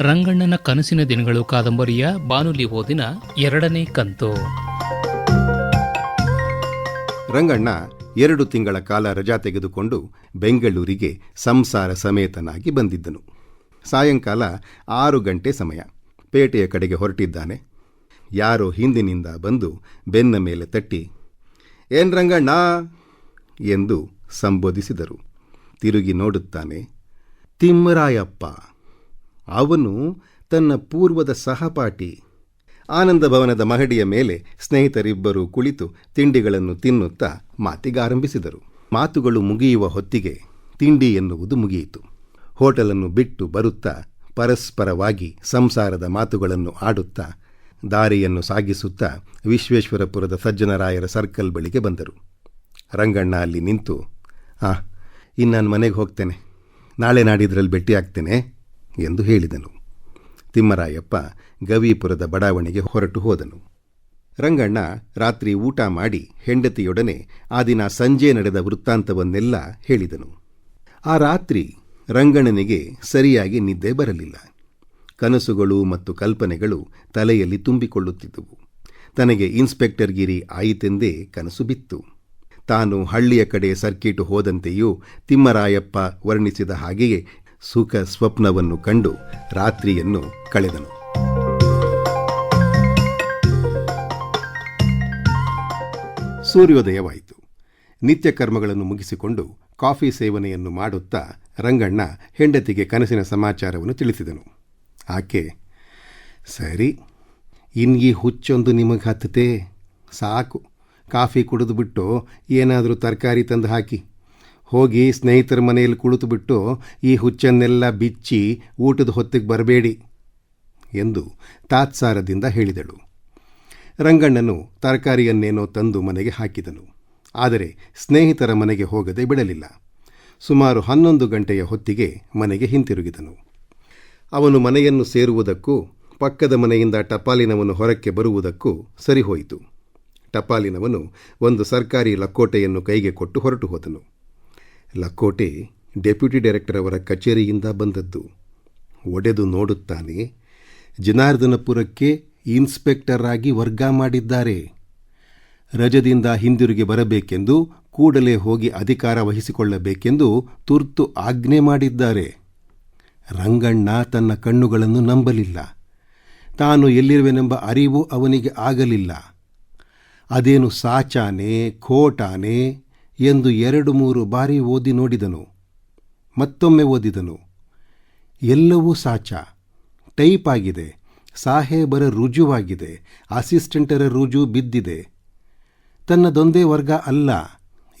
ರಂಗಣ್ಣನ ಕನಸಿನ ದಿನಗಳು ಕಾದಂಬರಿಯ ಬಾನುಲಿ ಓದಿನ ಎರಡನೇ ಕಂತು. ರಂಗಣ್ಣ ಎರಡು ತಿಂಗಳ ಕಾಲ ರಜಾ ತೆಗೆದುಕೊಂಡು ಬೆಂಗಳೂರಿಗೆ ಸಂಸಾರ ಸಮೇತನಾಗಿ ಬಂದಿದ್ದನು. ಸಾಯಂಕಾಲ ಆರು ಗಂಟೆ ಸಮಯ. ಪೇಟೆಯ ಕಡೆಗೆ ಹೊರಟಿದ್ದಾನೆ. ಯಾರೋ ಹಿಂದಿನಿಂದ ಬಂದು ಬೆನ್ನ ಮೇಲೆ ತಟ್ಟಿ, ಏನ್ ರಂಗಣ್ಣ? ಎಂದು ಸಂಬೋಧಿಸಿದರು. ತಿರುಗಿ ನೋಡುತ್ತಾನೆ, ತಿಮ್ಮರಾಯಪ್ಪ. ಅವನು ತನ್ನ ಪೂರ್ವದ ಸಹಪಾಠಿ. ಆನಂದ ಭವನದ ಮಹಡಿಯ ಮೇಲೆ ಸ್ನೇಹಿತರಿಬ್ಬರು ಕುಳಿತು ತಿಂಡಿಗಳನ್ನು ತಿನ್ನುತ್ತಾ ಮಾತಿಗಾರಂಭಿಸಿದರು ಮಾತುಗಳು ಮುಗಿಯುವ ಹೊತ್ತಿಗೆ ತಿಂಡಿ ಎನ್ನುವುದು ಮುಗಿಯಿತು. ಹೋಟೆಲನ್ನು ಬಿಟ್ಟು ಬರುತ್ತಾ ಪರಸ್ಪರವಾಗಿ ಸಂಸಾರದ ಮಾತುಗಳನ್ನು ಆಡುತ್ತಾ ದಾರಿಯನ್ನು ಸಾಗಿಸುತ್ತಾ ವಿಶ್ವೇಶ್ವರಪುರದ ಸಜ್ಜನರಾಯರ ಸರ್ಕಲ್ ಬಳಿಗೆ ಬಂದರು. ರಂಗಣ್ಣ ಅಲ್ಲಿ ನಿಂತು, ಆ, ಇನ್ನು ನಾನು ಮನೆಗೆ ಹೋಗ್ತೇನೆ. ನಾಳೆ ನಾಡಿದ್ರಲ್ಲಿ ಭೇಟಿಯಾಗ್ತೇನೆ. ಎಂದು ಹೇಳಿದನು. ತಿಮ್ಮರಾಯಪ್ಪ ಗವಿಪುರದ ಬಡಾವಣೆಗೆ ಹೊರಟು ಹೋದನು. ರಂಗಣ್ಣ ರಾತ್ರಿ ಊಟ ಮಾಡಿ ಹೆಂಡತಿಯೊಡನೆ ಆ ದಿನ ಸಂಜೆ ನಡೆದ ವೃತ್ತಾಂತವನ್ನೆಲ್ಲ ಹೇಳಿದನು. ಆ ರಾತ್ರಿ ರಂಗಣ್ಣನಿಗೆ ಸರಿಯಾಗಿ ನಿದ್ದೆ ಬರಲಿಲ್ಲ. ಕನಸುಗಳು ಮತ್ತು ಕಲ್ಪನೆಗಳು ತಲೆಯಲ್ಲಿ ತುಂಬಿಕೊಳ್ಳುತ್ತಿದ್ದುವು. ತನಗೆ ಇನ್ಸ್ಪೆಕ್ಟರ್ ಗಿರಿ ಆಯಿತೆಂದೇ ಕನಸು ಬಿತ್ತು. ತಾನು ಹಳ್ಳಿಯ ಕಡೆ ಸರ್ಕಿಟು ಹೋದಂತೆಯೂ ತಿಮ್ಮರಾಯಪ್ಪ ವರ್ಣಿಸಿದ ಹಾಗೆಯೇ ಸುಖ ಸ್ವಪ್ನವನ್ನು ಕಂಡು ರಾತ್ರಿಯನ್ನು ಕಳೆದನು. ಸೂರ್ಯೋದಯವಾಯಿತು. ನಿತ್ಯ ಕರ್ಮಗಳನ್ನು ಮುಗಿಸಿಕೊಂಡು ಕಾಫಿ ಸೇವನೆಯನ್ನು ಮಾಡುತ್ತಾ ರಂಗಣ್ಣ ಹೆಂಡತಿಗೆ ಕನಸಿನ ಸಮಾಚಾರವನ್ನು ತಿಳಿಸಿದನು. ಆಕೆ, ಸರಿ ಇನ್ಗಿ ಹುಚ್ಚೊಂದು ನಿಮಗೆ ಹತ್ತತೆ ಸಾಕು, ಕಾಫಿ ಕುಡಿದು ಬಿಟ್ಟು ಏನಾದರೂ ತರಕಾರಿ ತಂದು ಹಾಕಿ. ಹೋಗಿ ಸ್ನೇಹಿತರ ಮನೆಯಲ್ಲಿ ಕುಳಿತುಬಿಟ್ಟು ಈ ಹುಚ್ಚನ್ನೆಲ್ಲ ಬಿಚ್ಚಿ ಊಟದ ಹೊತ್ತಿಗೆ ಬರಬೇಡಿ ಎಂದು ತಾತ್ಸಾರದಿಂದ ಹೇಳಿದಳು. ರಂಗಣ್ಣನು ತರಕಾರಿಯನ್ನೇನೋ ತಂದು ಮನೆಗೆ ಹಾಕಿದನು. ಆದರೆ ಸ್ನೇಹಿತರ ಮನೆಗೆ ಹೋಗದೆ ಬಿಡಲಿಲ್ಲ. ಸುಮಾರು ಹನ್ನೊಂದು ಗಂಟೆಯ ಹೊತ್ತಿಗೆ ಮನೆಗೆ ಹಿಂತಿರುಗಿದನು. ಅವನು ಮನೆಯನ್ನು ಸೇರುವುದಕ್ಕೂ ಪಕ್ಕದ ಮನೆಯಿಂದ ಟಪಾಲಿನವನು ಹೊರಕ್ಕೆ ಬರುವುದಕ್ಕೂ ಸರಿಹೋಯಿತು. ಟಪಾಲಿನವನು ಒಂದು ಸರ್ಕಾರಿ ಲಕ್ಕೋಟೆಯನ್ನು ಕೈಗೆ ಕೊಟ್ಟು ಹೊರಟು ಹೋದನು. ಲಕ್ಕೋಟೆ ಡೆಪ್ಯೂಟಿ ಡೈರೆಕ್ಟರ್ ಅವರ ಕಚೇರಿಯಿಂದ ಬಂದದ್ದು. ಒಡೆದು ನೋಡುತ್ತಾನೆ, ಜನಾರ್ದನಪುರಕ್ಕೆ ಇನ್ಸ್ಪೆಕ್ಟರ್ ಆಗಿ ವರ್ಗ ಮಾಡಿದ್ದಾರೆ. ರಜದಿಂದ ಹಿಂದಿರುಗಿ ಬರಬೇಕೆಂದು, ಕೂಡಲೇ ಹೋಗಿ ಅಧಿಕಾರ ವಹಿಸಿಕೊಳ್ಳಬೇಕೆಂದು ತುರ್ತು ಆಜ್ಞೆ ಮಾಡಿದ್ದಾರೆ. ರಂಗಣ್ಣ ತನ್ನ ಕಣ್ಣುಗಳನ್ನು ನಂಬಲಿಲ್ಲ. ತಾನು ಎಲ್ಲಿರುವೆನೆಂಬ ಅರಿವು ಅವನಿಗೆ ಆಗಲಿಲ್ಲ. ಅದೇನು ಸಾಚಾನೆ, ಖೋಟಾನೆ ಎಂದು ಎರಡು ಮೂರು ಬಾರಿ ಓದಿ ನೋಡಿದನು. ಮತ್ತೊಮ್ಮೆ ಓದಿದನು. ಎಲ್ಲವೂ ಸಾಚ. ಟೈಪ್ ಆಗಿದೆ. ಸಾಹೇಬರ ರುಜುವಾಗಿದೆ. ಅಸಿಸ್ಟೆಂಟರ ರುಜು ಬಿದ್ದಿದೆ. ತನ್ನದೊಂದೇ ವರ್ಗ ಅಲ್ಲ.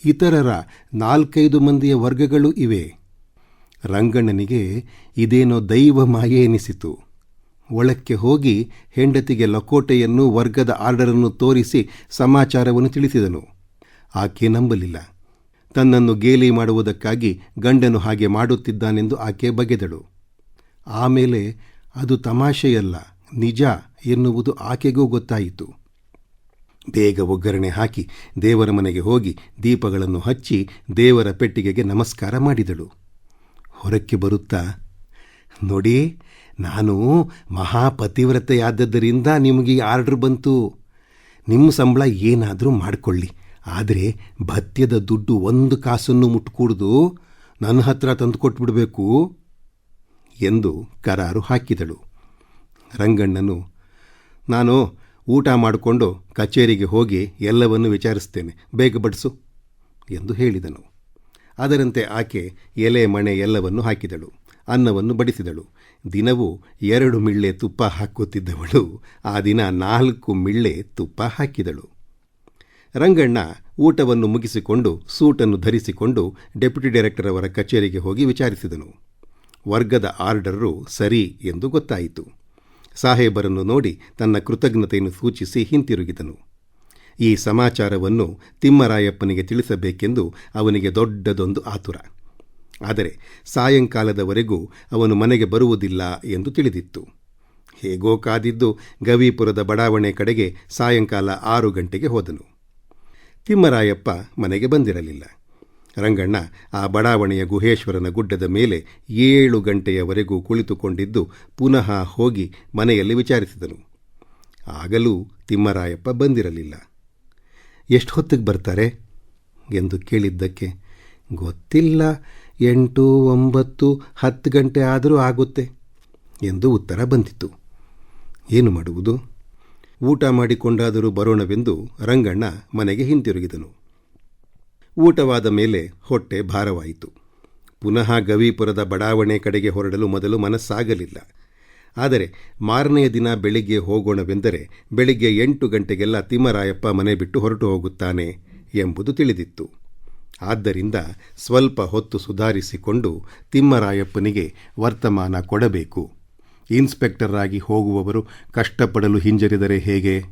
ಇತರರ ನಾಲ್ಕೈದು ಮಂದಿಯ ವರ್ಗಗಳು ಇವೆ. ರಂಗಣ್ಣನಿಗೆ ಇದೇನೋ ದೈವ ಮಾಯೆ ಎನಿಸಿತು. ಒಳಕ್ಕೆ ಹೋಗಿ ಹೆಂಡತಿಗೆ ಲಕೋಟೆಯನ್ನು, ವರ್ಗದ ಆರ್ಡರನ್ನು ತೋರಿಸಿ ಸಮಾಚಾರವನ್ನು ತಿಳಿಸಿದನು. ಆಕೆ ನಂಬಲಿಲ್ಲ. ತನ್ನನ್ನು ಗೇಲಿ ಮಾಡುವುದಕ್ಕಾಗಿ ಗಂಡನು ಹಾಗೆ ಮಾಡುತ್ತಿದ್ದಾನೆಂದು ಆಕೆ ಬಗೆದಳು. ಆಮೇಲೆ ಅದು ತಮಾಷೆಯಲ್ಲ, ನಿಜ ಎನ್ನುವುದು ಆಕೆಗೂ ಗೊತ್ತಾಯಿತು. ಬೇಗ ಒಗ್ಗರಣೆ ಹಾಕಿ ದೇವರ ಮನೆಗೆ ಹೋಗಿ ದೀಪಗಳನ್ನು ಹಚ್ಚಿ ದೇವರ ಪೆಟ್ಟಿಗೆಗೆ ನಮಸ್ಕಾರ ಮಾಡಿದಳು. ಹೊರಕ್ಕೆ ಬರುತ್ತಾ, ನೋಡಿ, ನಾನು ಮಹಾಪತಿವ್ರತೆಯಾದದ್ದರಿಂದ ನಿಮಗೆ ಆರ್ಡ್ರ್ ಬಂತು. ನಿಮ್ಮ ಸಂಬಳ ಏನಾದರೂ ಮಾಡಿಕೊಳ್ಳಿ. ಆದರೆ ಭತ್ಯದ ದುಡ್ಡು ಒಂದು ಕಾಸನ್ನು ಮುಟ್ಕೂಡ್ದು ನನ್ನ ಹತ್ರ ತಂದುಕೊಟ್ಬಿಡಬೇಕು ಎಂದು ಕರಾರು ಹಾಕಿದಳು. ರಂಗಣ್ಣನು, ನಾನು ಊಟ ಮಾಡಿಕೊಂಡು ಕಚೇರಿಗೆ ಹೋಗಿ ಎಲ್ಲವನ್ನು ವಿಚಾರಿಸ್ತೇನೆ. ಬೇಗ ಬಡಿಸು, ಎಂದು ಹೇಳಿದನು. ಅದರಂತೆ ಆಕೆ ಎಲೆ, ಮಣೆ ಎಲ್ಲವನ್ನು ಹಾಕಿದಳು. ಅನ್ನವನ್ನು ಬಡಿಸಿದಳು. ದಿನವೂ ಎರಡು ಮಿಳ್ಳೆ ತುಪ್ಪ ಹಾಕುತ್ತಿದ್ದವಳು. ಆ ದಿನ ನಾಲ್ಕು ಮಿಳ್ಳೆ ತುಪ್ಪ ಹಾಕಿದಳು. ರಂಗಣ್ಣ ಊಟವನ್ನು ಮುಗಿಸಿಕೊಂಡು ಸೂಟನ್ನು ಧರಿಸಿಕೊಂಡು ಡೆಪ್ಯೂಟಿ ಡೈರೆಕ್ಟರ್ ಅವರ ಕಚೇರಿಗೆ ಹೋಗಿ ವಿಚಾರಿಸಿದನು. ವರ್ಗದ ಆರ್ಡರು ಸರಿ ಎಂದು ಗೊತ್ತಾಯಿತು. ಸಾಹೇಬರನ್ನು ನೋಡಿ ತನ್ನ ಕೃತಜ್ಞತೆಯನ್ನು ಸೂಚಿಸಿ ಹಿಂತಿರುಗಿದನು. ಈ ಸಮಾಚಾರವನ್ನು ತಿಮ್ಮರಾಯಪ್ಪನಿಗೆ ತಿಳಿಸಬೇಕೆಂದು ಅವನಿಗೆ ದೊಡ್ಡದೊಂದು ಆತುರ. ಆದರೆ ಸಾಯಂಕಾಲದವರೆಗೂ ಅವನು ಮನೆಗೆ ಬರುವುದಿಲ್ಲ ಎಂದು ತಿಳಿದಿತ್ತು. ಹೇಗೋ ಕಾದಿದ್ದು ಗವಿಪುರದ ಬಡಾವಣೆ ಕಡೆಗೆ ಸಾಯಂಕಾಲ ಆರು ಗಂಟೆಗೆ ಹೋದನು. ತಿಮ್ಮರಾಯಪ್ಪ ಮನೆಗೆ ಬಂದಿರಲಿಲ್ಲ. ರಂಗಣ್ಣ ಆ ಬಡಾವಣೆಯ ಗುಹೇಶ್ವರನ ಗುಡ್ಡದ ಮೇಲೆ ಏಳು ಗಂಟೆಯವರೆಗೂ ಕುಳಿತುಕೊಂಡಿದ್ದು ಪುನಃ ಹೋಗಿ ಮನೆಯಲ್ಲಿ ವಿಚಾರಿಸಿದನು. ಆಗಲೂ ತಿಮ್ಮರಾಯಪ್ಪ ಬಂದಿರಲಿಲ್ಲ. ಎಷ್ಟು ಹೊತ್ತಿಗೆ ಬರ್ತಾರೆ? ಎಂದು ಕೇಳಿದ್ದಕ್ಕೆ, ಗೊತ್ತಿಲ್ಲ, ಎಂಟು, ಒಂಬತ್ತು, ಹತ್ತು ಗಂಟೆ ಆದರೂ ಆಗುತ್ತೆ, ಎಂದು ಉತ್ತರ ಬಂದಿತು ಏನು ಮಾಡುವುದು? ಊಟ ಮಾಡಿಕೊಂಡಾದರೂ ಬರೋಣವೆಂದು ರಂಗಣ್ಣ ಮನೆಗೆ ಹಿಂತಿರುಗಿದನು. ಊಟವಾದ ಮೇಲೆ ಹೊಟ್ಟೆ ಭಾರವಾಯಿತು. ಪುನಃ ಗವಿಪುರದ ಬಡಾವಣೆ ಕಡೆಗೆ ಹೊರಡಲು ಮೊದಲು ಮನಸ್ಸಾಗಲಿಲ್ಲ. ಆದರೆ ಮಾರನೆಯ ದಿನ ಬೆಳಿಗ್ಗೆ ಹೋಗೋಣವೆಂದರೆ ಬೆಳಿಗ್ಗೆ ಎಂಟು ಗಂಟೆಗೆಲ್ಲ ತಿಮ್ಮರಾಯಪ್ಪ ಮನೆ ಬಿಟ್ಟು ಹೊರಟು ಹೋಗುತ್ತಾನೆ ಎಂಬುದು ತಿಳಿದಿತ್ತು. ಆದ್ದರಿಂದ ಸ್ವಲ್ಪ ಹೊತ್ತು ಸುಧಾರಿಸಿಕೊಂಡು ತಿಮ್ಮರಾಯಪ್ಪನಿಗೆ ವರ್ತಮಾನ ಕೊಡಬೇಕು. ಇನ್ಸ್ಪೆಕ್ಟರ್ ಆಗಿ ಹೋಗುವವರು ಕಷ್ಟಪಡಲು ಹಿಂಜರಿದರೆ ಹೇಗೆ?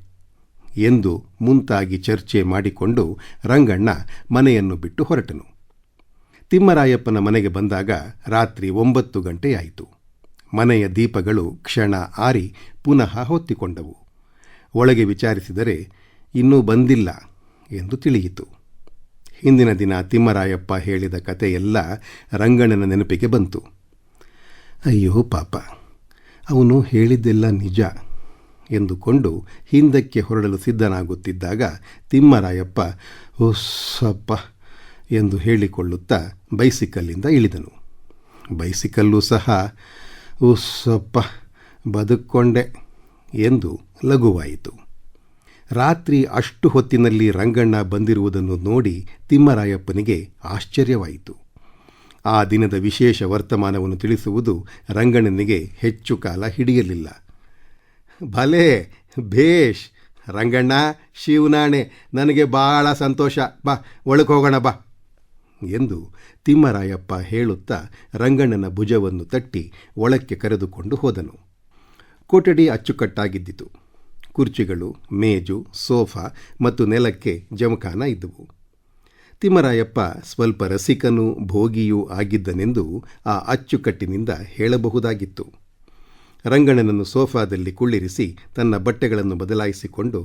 ಎಂದು ಮುಂತಾಗಿ ಚರ್ಚೆ ಮಾಡಿಕೊಂಡು ರಂಗಣ್ಣ ಮನೆಯನ್ನು ಬಿಟ್ಟು ಹೊರಟನು. ತಿಮ್ಮರಾಯಪ್ಪನ ಮನೆಗೆ ಬಂದಾಗ ರಾತ್ರಿ ಒಂಬತ್ತು ಗಂಟೆಯಾಯಿತು. ಮನೆಯ ದೀಪಗಳು ಕ್ಷಣ ಆರಿ ಪುನಃ ಹೊತ್ತಿಕೊಂಡವು. ಒಳಗೆ ವಿಚಾರಿಸಿದರೆ, ಇನ್ನೂ ಬಂದಿಲ್ಲ ಎಂದು ತಿಳಿಯಿತು. ಹಿಂದಿನ ದಿನ ತಿಮ್ಮರಾಯಪ್ಪ ಹೇಳಿದ ಕಥೆಯೆಲ್ಲ ರಂಗಣ್ಣನ ನೆನಪಿಗೆ ಬಂತು. ಅಯ್ಯೋ ಪಾಪ. ಅವನು ಹೇಳಿದ್ದೆಲ್ಲ ನಿಜ ಎಂದುಕೊಂಡು ಹಿಂದಕ್ಕೆ ಹೊರಡಲು ಸಿದ್ಧನಾಗುತ್ತಿದ್ದಾಗ ತಿಮ್ಮರಾಯಪ್ಪ ಉಸ್ಸಪ್ಪ ಎಂದು ಹೇಳಿಕೊಳ್ಳುತ್ತಾ ಬೈಸಿಕಲ್ಲಿಂದ ಇಳಿದನು. ಬೈಸಿಕಲ್ಲೂ ಸಹ ಉಸ್ಸಪ್ಪ ಬದುಕೊಂಡೆ ಎಂದು ಲಘುವಾಯಿತು. ರಾತ್ರಿ ಅಷ್ಟು ಹೊತ್ತಿನಲ್ಲಿ ರಂಗಣ್ಣ ಬಂದಿರುವುದನ್ನು ನೋಡಿ ತಿಮ್ಮರಾಯಪ್ಪನಿಗೆ ಆಶ್ಚರ್ಯವಾಯಿತು. ಆ ದಿನದ ವಿಶೇಷ ವರ್ತಮಾನವನ್ನು ತಿಳಿಸುವುದು ರಂಗಣ್ಣನಿಗೆ ಹೆಚ್ಚು ಕಾಲ ಹಿಡಿಯಲಿಲ್ಲ. ಭಲೇ, ಭೇಷ್, ರಂಗಣ್ಣ ಶಿವನಾಣೆ ನನಗೆ ಭಾಳ ಸಂತೋಷ. ಬಾ ಒಳಕ್ಕೆ ಹೋಗೋಣ, ಬಾ. ಎಂದು ತಿಮ್ಮರಾಯಪ್ಪ ಹೇಳುತ್ತಾ ರಂಗಣ್ಣನ ಭುಜವನ್ನು ತಟ್ಟಿ ಒಳಕ್ಕೆ ಕರೆದುಕೊಂಡು ಹೋದನು. ಕೊಠಡಿ ಅಚ್ಚುಕಟ್ಟಾಗಿದ್ದಿತು. ಕುರ್ಚಿಗಳು, ಮೇಜು, ಸೋಫಾ ಮತ್ತು ನೆಲಕ್ಕೆ ಜಮಖಾನ ಇದ್ದವು. ತಿಮ್ಮರಾಯಪ್ಪ ಸ್ವಲ್ಪ ರಸಿಕನೂ ಭೋಗಿಯೂ ಆಗಿದ್ದನೆಂದು ಆ ಅಚ್ಚುಕಟ್ಟಿನಿಂದ ಹೇಳಬಹುದಾಗಿತ್ತು. ರಂಗಣ್ಣನನ್ನು ಸೋಫಾದಲ್ಲಿ ಕುಳ್ಳಿರಿಸಿ ತನ್ನ ಬಟ್ಟೆಗಳನ್ನು ಬದಲಾಯಿಸಿಕೊಂಡು,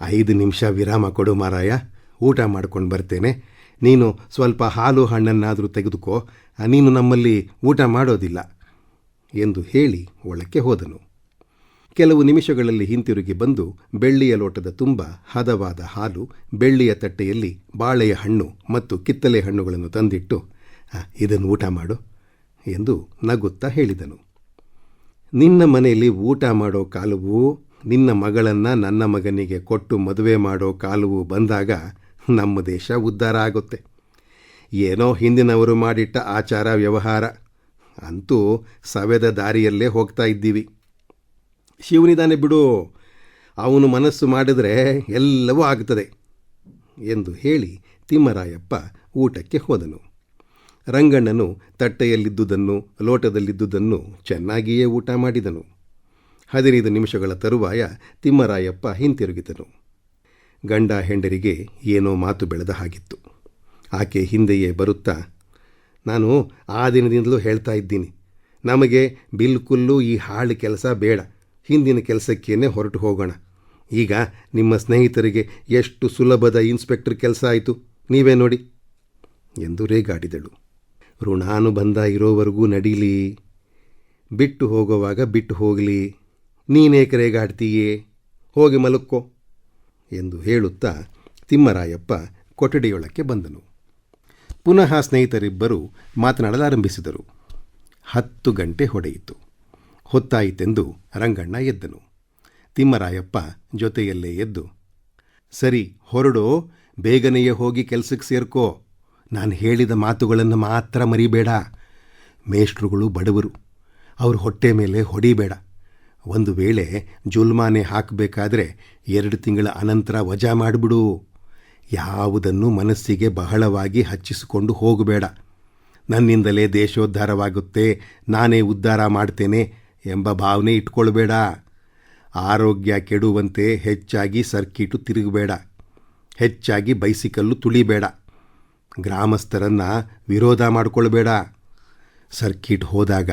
ಐದು ನಿಮಿಷ ವಿರಾಮ ಕೊಡು ಮಾರಾಯ, ಊಟ ಮಾಡ್ಕೊಂಡು ಬರ್ತೇನೆ. ನೀನು ಸ್ವಲ್ಪ ಹಾಲು ಹಣ್ಣನ್ನಾದರೂ ತೆಗೆದುಕೋ, ನೀನು ನಮ್ಮಲ್ಲಿ ಊಟ ಮಾಡೋದಿಲ್ಲ, ಎಂದು ಹೇಳಿ ಒಳಕ್ಕೆ ಹೋದನು. ಕೆಲವು ನಿಮಿಷಗಳಲ್ಲಿ ಹಿಂತಿರುಗಿ ಬಂದು ಬೆಳ್ಳಿಯ ಲೋಟದ ತುಂಬ, ಹದವಾದ ಹಾಲು, ಬೆಳ್ಳಿಯ ತಟ್ಟೆಯಲ್ಲಿ ಬಾಳೆಯ ಹಣ್ಣು ಮತ್ತು ಕಿತ್ತಲೆ ಹಣ್ಣುಗಳನ್ನು ತಂದಿಟ್ಟು ಇದನ್ನು ಊಟ ಮಾಡು ಎಂದು ನಗುತ್ತಾ ಹೇಳಿದನು. ನಿನ್ನ ಮನೆಯಲ್ಲಿ ಊಟ ಮಾಡೋ ಕಾಲವು, ನಿನ್ನ ಮಗಳನ್ನು ನನ್ನ ಮಗನಿಗೆ ಕೊಟ್ಟು ಮದುವೆ ಮಾಡೋ ಕಾಲವು ಬಂದಾಗ ನಮ್ಮ ದೇಶ ಉದ್ಧಾರ ಆಗುತ್ತೆ. ಏನೋ ಹಿಂದಿನವರು ಮಾಡಿಟ್ಟ ಆಚಾರ ವ್ಯವಹಾರ. ಅಂತೂ ಸವೆದ ದಾರಿಯಲ್ಲೇ ಹೋಗ್ತಾ ಇದ್ದೀವಿ. ಶಿವನಿದಾನೆ ಬಿಡು. ಅವನು ಮನಸ್ಸು ಮಾಡಿದರೆ ಎಲ್ಲವೂ ಆಗ್ತದೆ ಎಂದು ಹೇಳಿ ತಿಮ್ಮರಾಯಪ್ಪ ಊಟಕ್ಕೆ ಹೋದನು. ರಂಗಣ್ಣನು ತಟ್ಟೆಯಲ್ಲಿದ್ದುದನ್ನು, ಲೋಟದಲ್ಲಿದ್ದುದನ್ನು ಚೆನ್ನಾಗಿಯೇ ಊಟ ಮಾಡಿದನು. ಹದಿನೈದು ನಿಮಿಷಗಳ ತರುವಾಯ ತಿಮ್ಮರಾಯಪ್ಪ ಹಿಂತಿರುಗಿದನು. ಗಂಡ ಹೆಂಡರಿಗೆ ಏನೋ ಮಾತು ಬೆಳೆದ ಹಾಗಿತ್ತು. ಆಕೆ ಹಿಂದೆಯೇ ಬರುತ್ತಾ, ನಾನು ಆ ದಿನದಿಂದಲೂ ಹೇಳ್ತಾ ಇದ್ದೀನಿ. ನಮಗೆ ಬಿಲ್ಕುಲ್ಲು ಈ ಹಾಳು ಕೆಲಸ ಬೇಡ. ಹಿಂದಿನ ಕೆಲಸಕ್ಕೇನೆ ಹೊರಟು ಹೋಗೋಣ. ಈಗ ನಿಮ್ಮ ಸ್ನೇಹಿತರಿಗೆ ಎಷ್ಟು ಸುಲಭದ ಇನ್ಸ್ಪೆಕ್ಟರ್ ಕೆಲಸ ಆಯಿತು, ನೀವೇ ನೋಡಿ ಎಂದು ರೇಗಾಡಿದಳು. ಋಣಾನುಬಂಧ ಇರೋವರೆಗೂ ನಡೀಲಿ, ಬಿಟ್ಟು ಹೋಗುವಾಗ ಬಿಟ್ಟು ಹೋಗಲಿ ನೀನೇಕೆ ರೇಗಾಡ್ತೀಯೇ, ಹೋಗಿ ಮಲಕ್ಕೋ ಎಂದು ಹೇಳುತ್ತಾ ತಿಮ್ಮರಾಯಪ್ಪ ಕೊಠಡಿಯೊಳಕ್ಕೆ ಬಂದನು. ಪುನಃ ಸ್ನೇಹಿತರಿಬ್ಬರು ಮಾತನಾಡಲಾರಂಭಿಸಿದರು. ಹತ್ತು ಗಂಟೆ ಹೊಡೆಯಿತು. ಹೊತ್ತಾಯಿತೆಂದು ರಂಗಣ್ಣ ಎದ್ದನು. ತಿಮ್ಮರಾಯಪ್ಪ ಜೊತೆಯಲ್ಲೇ ಎದ್ದು, ಸರಿ ಹೊರಡೋ, ಬೇಗನೆಯೇ ಹೋಗಿ ಕೆಲಸಕ್ಕೆ ಸೇರ್ಕೋ. ನಾನು ಹೇಳಿದ ಮಾತುಗಳನ್ನು ಮಾತ್ರ ಮರಿಬೇಡ. ಮೇಷ್ಟ್ರುಗಳು ಬಡವರು, ಅವ್ರ ಹೊಟ್ಟೆ ಮೇಲೆ ಹೊಡಿಬೇಡ. ಒಂದು ವೇಳೆ ಜುಲ್ಮಾನೆ ಹಾಕಬೇಕಾದ್ರೆ ಎರಡು ತಿಂಗಳ ಅನಂತರ ವಜಾ ಮಾಡಿಬಿಡು. ಯಾವುದನ್ನು ಮನಸ್ಸಿಗೆ ಬಹಳವಾಗಿ ಹಚ್ಚಿಸಿಕೊಂಡು ಹೋಗಬೇಡ. ನನ್ನಿಂದಲೇ ದೇಶೋದ್ಧಾರವಾಗುತ್ತೆ, ನಾನೇ ಉದ್ಧಾರ ಮಾಡ್ತೇನೆ ಎಂಬ ಭಾವನೆ ಇಟ್ಕೊಳ್ಬೇಡ. ಆರೋಗ್ಯ ಕೆಡುವಂತೆ ಹೆಚ್ಚಾಗಿ ಸರ್ಕಿಟು ತಿರುಗಬೇಡ. ಹೆಚ್ಚಾಗಿ ಬೈಸಿಕಲ್ಲು ತುಳಿಬೇಡ. ಗ್ರಾಮಸ್ಥರನ್ನು ವಿರೋಧ ಮಾಡಿಕೊಳ್ಬೇಡ. ಸರ್ಕಿಟ್ ಹೋದಾಗ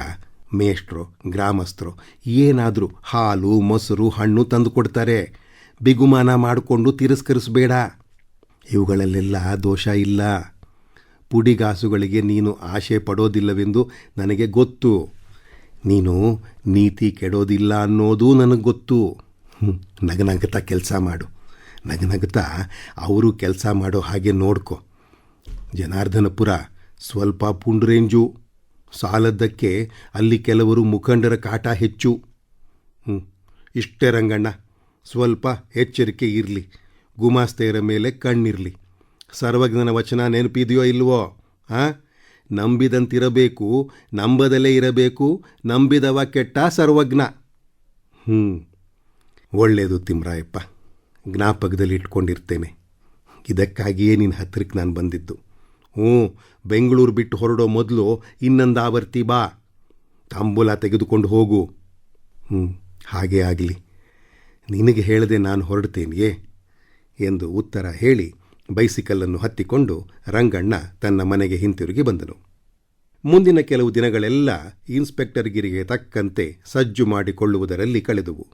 ಮೇಷ್ಟ್ರು, ಗ್ರಾಮಸ್ಥರು ಏನಾದರೂ ಹಾಲು, ಮೊಸರು, ಹಣ್ಣು ತಂದು ಕೊಡ್ತಾರೆ. ಬಿಗುಮಾನ ಮಾಡಿಕೊಂಡು ತಿರಸ್ಕರಿಸಬೇಡ. ಇವುಗಳಲ್ಲೆಲ್ಲ ದೋಷ ಇಲ್ಲ. ಪುಡಿಗಾಸುಗಳಿಗೆ ನೀನು ಆಶೆ ಪಡೋದಿಲ್ಲವೆಂದು ನನಗೆ ಗೊತ್ತು. ನೀನು ನೀತಿ ಕೆಡೋದಿಲ್ಲ ಅನ್ನೋದು ನನಗೆ ಗೊತ್ತು. ನಗನಗುತ್ತಾ ಕೆಲಸ ಮಾಡು. ನಗನಗುತ್ತಾ ಅವರು ಕೆಲಸ ಮಾಡೋ ಹಾಗೆ ನೋಡ್ಕೊ. ಜನಾರ್ದನಪುರ ಸ್ವಲ್ಪ ಪುಂಡ್ರೇಂಜು. ಸಾಲದ್ದಕ್ಕೆ ಅಲ್ಲಿ ಕೆಲವರು ಮುಖಂಡರ ಕಾಟ ಹೆಚ್ಚು. ಇಷ್ಟೇ ರಂಗಣ್ಣ, ಸ್ವಲ್ಪ ಎಚ್ಚರಿಕೆ ಇರಲಿ. ಗುಮಾಸ್ತೆಯರ ಮೇಲೆ ಕಣ್ಣಿರಲಿ. ಸರ್ವಜ್ಞನ ವಚನ ನೆನಪಿದೆಯೋ ಇಲ್ವೋ ಹಾಂ ನಂಬಿದಂತಿರಬೇಕು ನಂಬದಲೇ ಇರಬೇಕು, ನಂಬಿದವ ಕೆಟ್ಟ ಸರ್ವಜ್ಞ. ಹ್ಞೂ. ಒಳ್ಳೆಯದು ತಿಮ್ರಾಯಪ್ಪ, ಜ್ಞಾಪಕದಲ್ಲಿ ಇಟ್ಕೊಂಡಿರ್ತೇನೆ. ಇದಕ್ಕಾಗಿಯೇ ನಿನ್ನ ಹತ್ತಿರಕ್ಕೆ ನಾನು ಬಂದಿದ್ದು. ಹ್ಞೂ, ಬೆಂಗಳೂರು ಬಿಟ್ಟು ಹೊರಡೋ ಮೊದಲು ಇನ್ನೊಂದು ಆವರ್ತಿ ಬಾ. ತಾಂಬೂಲ ತೆಗೆದುಕೊಂಡು ಹೋಗು. ಹ್ಞೂ, ಹಾಗೇ ಆಗಲಿ. ನಿನಗೆ ಹೇಳದೆ ನಾನು ಹೊರಡ್ತೇನೆಯೇ? ಎಂದು ಉತ್ತರ ಹೇಳಿ ಬೈಸಿಕಲ್ಲನ್ನು ಹತ್ತಿಕೊಂಡು ರಂಗಣ್ಣ ತನ್ನ ಮನೆಗೆ ಹಿಂತಿರುಗಿ ಬಂದನು. ಮುಂದಿನ ಕೆಲವು ದಿನಗಳೆಲ್ಲ ಇನ್ಸ್ಪೆಕ್ಟರ್ಗಿರಿಗೆ ತಕ್ಕಂತೆ ಸಜ್ಜು ಮಾಡಿಕೊಳ್ಳುವುದರಲ್ಲಿ ಕಳೆದುವು.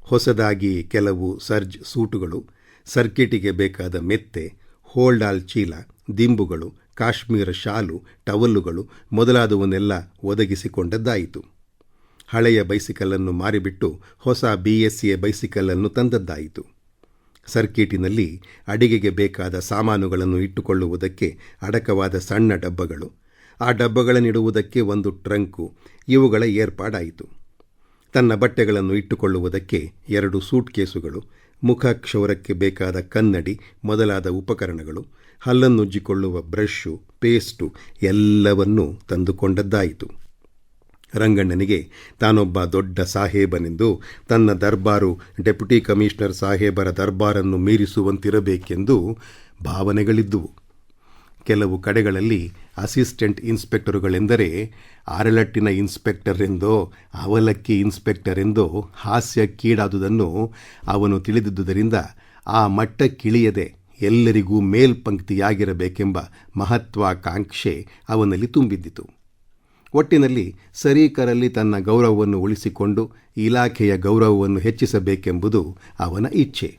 ಹೊಸದಾಗಿ ಕೆಲವು ಸರ್ಜ್ ಸೂಟುಗಳು, ಸರ್ಕಿಟಿಗೆ ಬೇಕಾದ ಮೆತ್ತೆ, ಹೋಲ್ಡಾಲ್ ಚೀಲ, ದಿಂಬುಗಳು, ಕಾಶ್ಮೀರ ಶಾಲು ಟವಲ್ಲುಗಳು ಮೊದಲಾದವನ್ನೆಲ್ಲ ಒದಗಿಸಿಕೊಂಡದ್ದಾಯಿತು. ಹಳೆಯ ಬೈಸಿಕಲ್ಲನ್ನು ಮಾರಿಬಿಟ್ಟು ಹೊಸ ಬಿ ಎಸ್ ಎ ತಂದದ್ದಾಯಿತು. ಸರ್ಕಿಟಿನಲ್ಲಿ ಅಡಿಗೆಗೆ ಬೇಕಾದ ಸಾಮಾನುಗಳನ್ನು ಇಟ್ಟುಕೊಳ್ಳುವುದಕ್ಕೆ ಅಡಕವಾದ ಸಣ್ಣ ಡಬ್ಬಗಳು. ಆ ಡಬ್ಬಗಳನ್ನಿಡುವುದಕ್ಕೆ ಒಂದು ಟ್ರಂಕು. ಇವುಗಳ ಏರ್ಪಾಡಾಯಿತು. ತನ್ನ ಬಟ್ಟೆಗಳನ್ನು ಇಟ್ಟುಕೊಳ್ಳುವುದಕ್ಕೆ ಎರಡು ಸೂಟ್ ಕೇಸುಗಳು ಮುಖ ಕ್ಷೌರಕ್ಕೆ ಬೇಕಾದ ಕನ್ನಡಿ ಮೊದಲಾದ ಉಪಕರಣಗಳು, ಹಲ್ಲನ್ನುಜ್ಜಿಕೊಳ್ಳುವ ಬ್ರಷ್ಷು, ಪೇಸ್ಟು ಎಲ್ಲವನ್ನೂ ತಂದುಕೊಂಡದ್ದಾಯಿತು. ರಂಗಣ್ಣನಿಗೆ ತಾನೊಬ್ಬ ದೊಡ್ಡ ಸಾಹೇಬನೆಂದು ತನ್ನ ದರ್ಬಾರು ಡೆಪ್ಯುಟಿ ಕಮಿಷನರ್ ಸಾಹೇಬರ ದರ್ಬಾರನ್ನು ಮೀರಿಸುವಂತಿರಬೇಕೆಂದು ಭಾವನೆಗಳಿದ್ದುವು. ಕೆಲವು ಕಡೆಗಳಲ್ಲಿ ಅಸಿಸ್ಟೆಂಟ್ ಇನ್ಸ್ಪೆಕ್ಟರುಗಳೆಂದರೆ ಆರಲಟ್ಟಿನ ಇನ್ಸ್ಪೆಕ್ಟರ್ ಎಂದೋ ಅವಲಕ್ಕಿ ಇನ್ಸ್ಪೆಕ್ಟರ್ ಎಂದೋ ಹಾಸ್ಯಕ್ಕೀಡಾದುದನ್ನು ಅವನು ತಿಳಿದಿದ್ದುದರಿಂದ ಆ ಮಟ್ಟಕ್ಕಿಳಿಯದೆ ಎಲ್ಲರಿಗೂ ಮೇಲ್ಪಂಕ್ತಿಯಾಗಿರಬೇಕೆಂಬ ಮಹತ್ವಾಕಾಂಕ್ಷೆ ಅವನಲ್ಲಿ ತುಂಬಿದ್ದಿತು. ಒಟ್ಟಿನಲ್ಲಿ ಸರೀಕರಲ್ಲಿ ತನ್ನ ಗೌರವವನ್ನು ಉಳಿಸಿಕೊಂಡು ಇಲಾಖೆಯ ಗೌರವವನ್ನು ಹೆಚ್ಚಿಸಬೇಕೆಂಬುದು ಅವನ ಇಚ್ಛೆ.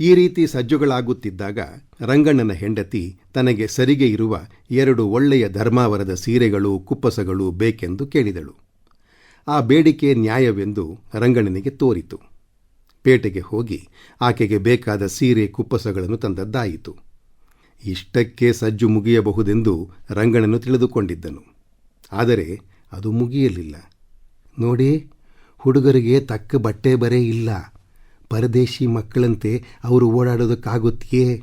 ಈ ರೀತಿ ಸಜ್ಜುಗಳಾಗುತ್ತಿದ್ದಾಗ ರಂಗಣ್ಣನ ಹೆಂಡತಿ ತನಗೆ ಸರಿಗೆ ಇರುವ ಎರಡು ಒಳ್ಳೆಯ ಧರ್ಮಾವರದ ಸೀರೆಗಳು ಕುಪ್ಪಸಗಳು ಬೇಕೆಂದು ಕೇಳಿದಳು. ಆ ಬೇಡಿಕೆ ನ್ಯಾಯವೆಂದು ರಂಗಣ್ಣನಿಗೆ ತೋರಿತು. ಪೇಟೆಗೆ ಹೋಗಿ ಆಕೆಗೆ ಬೇಕಾದ ಸೀರೆ ಕುಪ್ಪಸಗಳನ್ನು ತಂದದ್ದಾಯಿತು. ಇಷ್ಟಕ್ಕೆ ಸಜ್ಜು ಮುಗಿಯಬಹುದೆಂದು ರಂಗಣ್ಣನು ತಿಳಿದುಕೊಂಡಿದ್ದನು. ಆದರೆ ಅದು ಮುಗಿಯಲಿಲ್ಲ. ನೋಡಿ, ಹುಡುಗರಿಗೆ ತಕ್ಕ ಬಟ್ಟೆ ಬರೆ ಇಲ್ಲ. ಪರದೇಶಿ ಮಕ್ಕಳಂತೆ ಅವರು ಓಡಾಡೋದಕ್ಕಾಗುತ್ತೆಯೇ?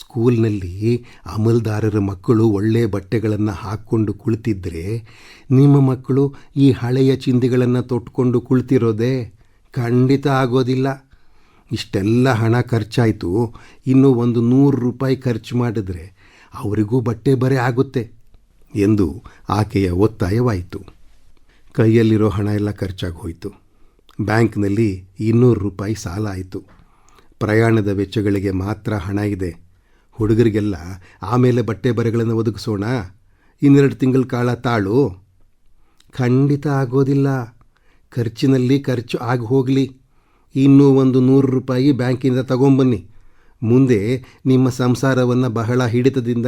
ಸ್ಕೂಲ್ನಲ್ಲಿ ಅಮಲ್ದಾರರ ಮಕ್ಕಳು ಒಳ್ಳೆ ಬಟ್ಟೆಗಳನ್ನು ಹಾಕ್ಕೊಂಡು ಕುಳಿತಿದ್ದರೆ ನಿಮ್ಮ ಮಕ್ಕಳು ಈ ಹಳೆಯ ಚಿಂದಿಗಳನ್ನು ತೊಟ್ಕೊಂಡು ಕುಳಿತಿರೋದೇ? ಖಂಡಿತ ಆಗೋದಿಲ್ಲ. ಇಷ್ಟೆಲ್ಲ ಹಣ ಖರ್ಚಾಯಿತು. ಇನ್ನು ಒಂದು ನೂರು ರೂಪಾಯಿ ಖರ್ಚು ಮಾಡಿದ್ರೆ ಅವರಿಗೂ ಬಟ್ಟೆ ಬರೆ ಆಗುತ್ತೆ. ಎಂದು ಆಕೆಯ ಒತ್ತಾಯವಾಯಿತು. ಕೈಯಲ್ಲಿರೋ ಹಣ ಎಲ್ಲ ಖರ್ಚಾಗಿ ಹೋಯಿತು. ಬ್ಯಾಂಕ್ನಲ್ಲಿ ಇನ್ನೂರು ರೂಪಾಯಿ ಸಾಲ ಆಯಿತು. ಪ್ರಯಾಣದ ವೆಚ್ಚಗಳಿಗೆ ಮಾತ್ರ ಹಣ ಇದೆ. ಹುಡುಗರಿಗೆಲ್ಲ, ಆಮೇಲೆ ಬಟ್ಟೆ ಬರೆಗಳನ್ನು ಒದಗಿಸೋಣ. ಇನ್ನೆರಡು ತಿಂಗಳ ಕಾಲ ತಾಳು. ಖಂಡಿತ ಆಗೋದಿಲ್ಲ. ಖರ್ಚಿನಲ್ಲಿ ಖರ್ಚು ಆಗಿ ಹೋಗಲಿ. ಇನ್ನೂ ಒಂದು ನೂರು ರೂಪಾಯಿ ಬ್ಯಾಂಕಿಂದ ತಗೊಂಬನ್ನಿ. ಮುಂದೆ ನಿಮ್ಮ ಸಂಸಾರವನ್ನು ಬಹಳ ಹಿಡಿತದಿಂದ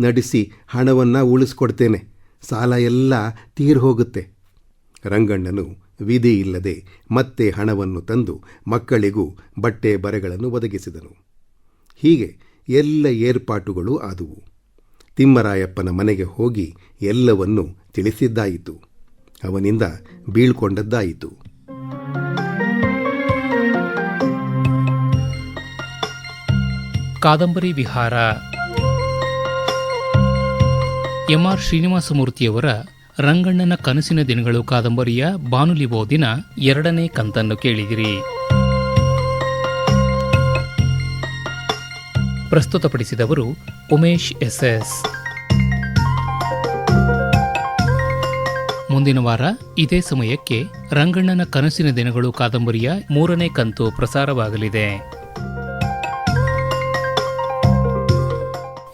ನಡೆಸಿ ಹಣವನ್ನು ಉಳಿಸ್ಕೊಡ್ತೇನೆ. ಸಾಲ ಎಲ್ಲ ತೀರ್ ಹೋಗುತ್ತೆ. ರಂಗಣ್ಣನು ವಿಧಿ ಇಲ್ಲದೆ ಮತ್ತೆ ಹಣವನ್ನು ತಂದು ಮಕ್ಕಳಿಗೂ ಬಟ್ಟೆ ಬರೆಗಳನ್ನು ಒದಗಿಸಿದನು. ಹೀಗೆ ಎಲ್ಲ ಏರ್ಪಾಟುಗಳು ಆದುವು. ತಿಮ್ಮರಾಯಪ್ಪನ ಮನೆಗೆ ಹೋಗಿ ಎಲ್ಲವನ್ನೂ ತಿಳಿಸಿದ್ದಾಯಿತು. ಅವನಿಂದ ಬೀಳ್ಕೊಂಡದ್ದಾಯಿತು. ಕಾದಂಬರಿ ವಿಹಾರ. ಎಂಆರ್ ಶ್ರೀನಿವಾಸಮೂರ್ತಿಯವರ ರಂಗಣ್ಣನ ಕನಸಿನ ದಿನಗಳು ಕಾದಂಬರಿಯ ಬಾನುಲಿ ಓದಿನ ಎರಡನೇ ಕಂತನ್ನು ಕೇಳಿದಿರಿ. ಪ್ರಸ್ತುತಪಡಿಸಿದವರು ಉಮೇಶ್ ಎಸ್ಎಸ್. ಮುಂದಿನ ವಾರ ಇದೇ ಸಮಯಕ್ಕೆ ರಂಗಣ್ಣನ ಕನಸಿನ ದಿನಗಳು ಕಾದಂಬರಿಯ ಮೂರನೇ ಕಂತು ಪ್ರಸಾರವಾಗಲಿದೆ.